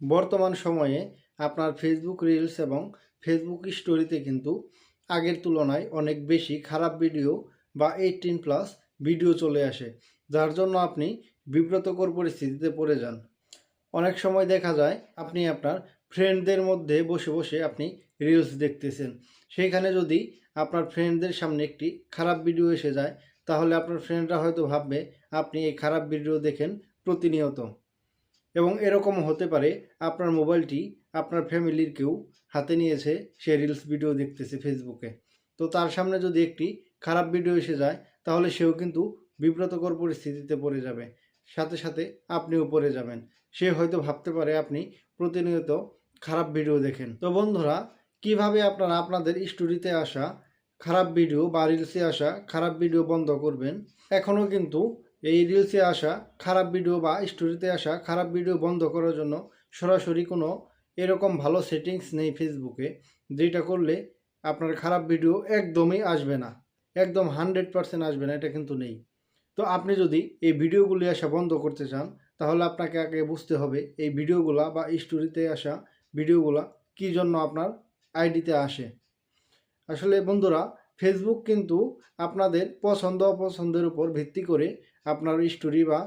বর্তমান সময়ে আপনার ফেসবুক রিলস এবং ফেসবুক স্টোরিতে কিন্তু আগের তুলনায় অনেক বেশি খারাপ ভিডিও বা এইটিন প্লাস ভিডিও চলে আসে, যার জন্য আপনি বিব্রতকর পরিস্থিতিতে পড়ে যান। অনেক সময় দেখা যায় আপনি আপনার ফ্রেন্ডদের মধ্যে বসে বসে আপনি রিলস দেখতেছেন, সেইখানে যদি আপনার ফ্রেন্ডদের সামনে একটি খারাপ ভিডিও এসে যায়, তাহলে আপনার ফ্রেন্ডরা হয়তো ভাববে আপনি এই খারাপ ভিডিও দেখেন প্রতিনিয়ত। এবং এরকম হতে পারে, আপনার মোবাইলটি আপনার ফ্যামিলির কেউ হাতে নিয়েছে, সে রিলস ভিডিও দেখতেছে ফেসবুকে তো তার সামনে যদি একটি খারাপ ভিডিও এসে যায়, তাহলে সেও কিন্তু বিব্রতকর পরিস্থিতিতে পড়ে যাবে। সাথে সাথে আপনিও পড়ে যাবেন। সে হয়তো ভাবতে পারে আপনি প্রতিনিয়ত খারাপ ভিডিও দেখেন। তো বন্ধুরা, কীভাবে আপনারা আপনাদের স্টোরিতে আসা খারাপ ভিডিও বা রিলসে আসা খারাপ ভিডিও বন্ধ করবেন, এখনও কিন্তু এই রিলসে আসা, খারাপ ভিডিও বা স্টোরিতে আসা, খারাপ ভিডিও বন্ধ করার জন্য সরাসরি কোনো এরকম ভালো সেটিংস নেই ফেসবুকে যেটা করলে আপনার খারাপ ভিডিও একদমই আসবে না। একদম হান্ড্রেড পারসেন্ট আসবে না, এটা কিন্তু নেই। তো আপনি যদি এই ভিডিওগুলি আসা বন্ধ করতে চান, তাহলে আপনাকে আগে বুঝতে হবে এই ভিডিওগুলা বা স্টোরিতে আসা ভিডিওগুলা কী জন্য আপনার আইডিতে আসে। আসলে বন্ধুরা ফেসবুক কিন্তু আপনাদের পছন্দ অপছন্দের উপর ভিত্তি করে আপনার স্টোরি বা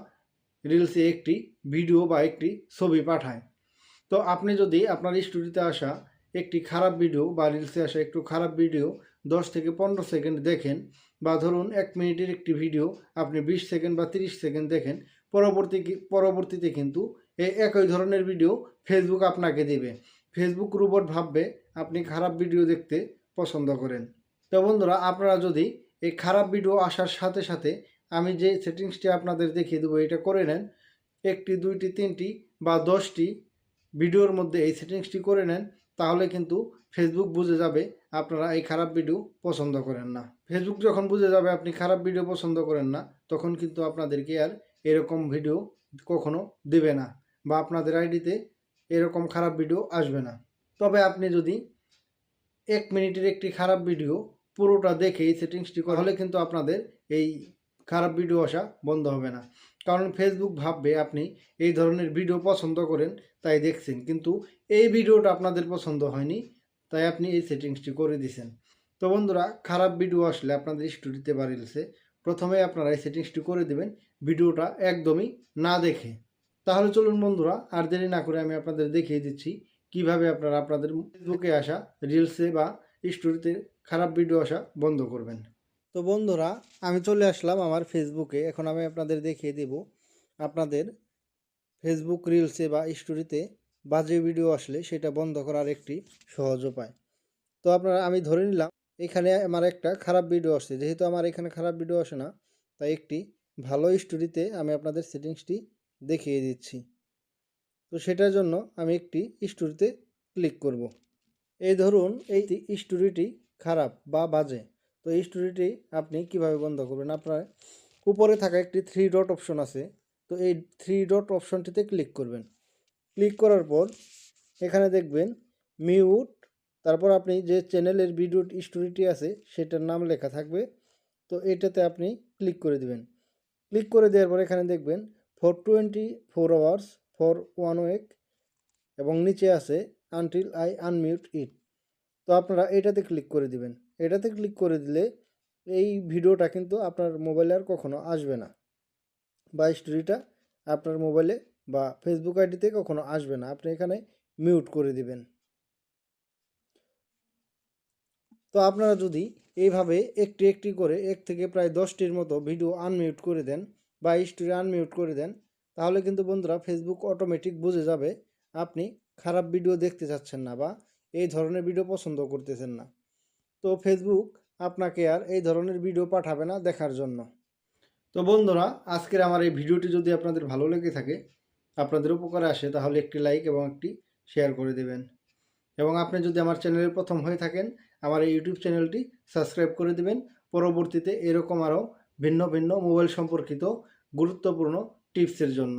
রিলসে একটি ভিডিও বা একটি ছবি পাঠায়। তো আপনি যদি আপনার স্টোরিতে আসা একটি খারাপ ভিডিও বা রিলসে আসা একটু খারাপ ভিডিও দশ থেকে পনেরো সেকেন্ড দেখেন বা ধরুন এক মিনিটের একটি ভিডিও আপনি বিশ সেকেন্ড বা তিরিশ সেকেন্ড দেখেন, পরবর্তী পরবর্তীতে কিন্তু এই একই ধরনের ভিডিও ফেসবুক আপনাকে দেবে। ফেসবুক রোবট ভাববে আপনি খারাপ ভিডিও দেখতে পছন্দ করেন। তো বন্ধুরা, আপনারা যদি এই খারাপ ভিডিও আসার সাথে সাথে আমি যে সেটিংসটি আপনাদের দেখিয়ে দেবো, এটা করে নেন। একটি, দুইটি, তিনটি বা দশটি ভিডিওর মধ্যে এই সেটিংসটি করে নেন, তাহলে কিন্তু ফেসবুক বুঝে যাবে আপনারা এই খারাপ ভিডিও পছন্দ করেন না। ফেসবুক যখন বুঝে যাবে আপনি খারাপ ভিডিও পছন্দ করেন না, তখন কিন্তু আপনাদেরকে আর এরকম ভিডিও কখনো দেবে না বা আপনাদের আইডিতে এরকম খারাপ ভিডিও আসবে না। তবে আপনি যদি এক মিনিটের একটি খারাপ ভিডিও পুরোটা দেখে এই সেটিংসটি করা হলে কিন্তু আপনাদের এই খারাপ ভিডিও আসা বন্ধ হবে না। কারণ ফেসবুক ভাববে আপনি এই ধরনের ভিডিও পছন্দ করেন, তাই দেখছেন। কিন্তু এই ভিডিওটা আপনাদের পছন্দ হয়নি, তাই আপনি এই সেটিংসটি করে দিয়েছেন তো বন্ধুরা, খারাপ ভিডিও আসলে আপনাদের স্টুডিওতে বা রিলসে প্রথমে আপনারা এই সেটিংসটি করে দেবেন ভিডিওটা একদমই না দেখে। তাহলে চলুন বন্ধুরা, আর দেরি না করে আমি আপনাদের দেখিয়ে দিচ্ছি কীভাবে আপনারা আপনাদের ফেসবুকে আসা রিলসে বা স্টোরিতে খারাপ ভিডিও আসা বন্ধ করবেন। তো বন্ধুরা, আমি চলে আসলাম আমার ফেসবুকে এখন আমি আপনাদের দেখিয়ে দেব আপনাদের ফেসবুক রিলসে বা স্টোরিতে বাজে ভিডিও আসলে সেটা বন্ধ করার একটি সহজ উপায়। তো আপনারা, আমি ধরে নিলাম, এখানে আমার একটা খারাপ ভিডিও আসছে। যেহেতু আমার এখানে খারাপ ভিডিও আসে না, তাই একটি ভালো স্টোরিতে আমি আপনাদের সেটিংসটি দেখিয়ে দিচ্ছি। তো সেটার জন্য আমি একটি স্টোরিতে ক্লিক করব। এই ধরুন, এই স্টোরিটি খারাপ বা বাজে। তো এই স্টোরিটি আপনি কীভাবে বন্ধ করবেন? আপনার উপরে থাকা একটি থ্রি ডট অপশন আছে। তো এই থ্রি ডট অপশনটিতে ক্লিক করবেন। ক্লিক করার পর এখানে দেখবেন মিউট তারপর আপনি যে চ্যানেলের ভিডিও স্টোরিটি আছে সেটার নাম লেখা থাকবে। তো এটাতে আপনি ক্লিক করে দিবেন। ক্লিক করে দেওয়ার পর এখানে দেখবেন for twenty four hours for one week এবং নিচে আছে আনটিল আই আনমিউট ইট তো আপনারা এটাতে ক্লিক করে দিবেন। এটাতে ক্লিক করে দিলে এই ভিডিওটা কিন্তু আপনার মোবাইলে আর কখনো আসবে না। বা স্টোরিটা আপনার মোবাইলে বা ফেসবুক আইডিতে কখনো আসবে না। আপনি এখানে মিউট করে দিবেন। তো আপনারা যদি এইভাবে একটি একটি করে এক থেকে প্রায় দশটির মতো ভিডিও আনমিউট করে দেন বা স্টোরি আনমিউট করে দেন, তাহলে কিন্তু বন্ধুরা ফেসবুক অটোমেটিক বুঝে যাবে আপনি খারাপ ভিডিও দেখতে চাচ্ছেন না বা এই ধরনের ভিডিও পছন্দ করতেছেন না। তো ফেসবুক আপনাকে আর এই ধরনের ভিডিও পাঠাবে না দেখার জন্য। তো বন্ধুরা, আজকের আমার এই ভিডিওটি যদি আপনাদের ভালো লেগে থাকে, আপনাদের উপকারে আসে, তাহলে একটি লাইক এবং একটি শেয়ার করে দেবেন। এবং আপনি যদি আমার চ্যানেলের প্রথম হয়ে থাকেন, আমার এই ইউটিউব চ্যানেলটি সাবস্ক্রাইব করে দেবেন। পরবর্তীতে এরকম আরও ভিন্ন ভিন্ন মোবাইল সম্পর্কিত গুরুত্বপূর্ণ টিপসের জন্য।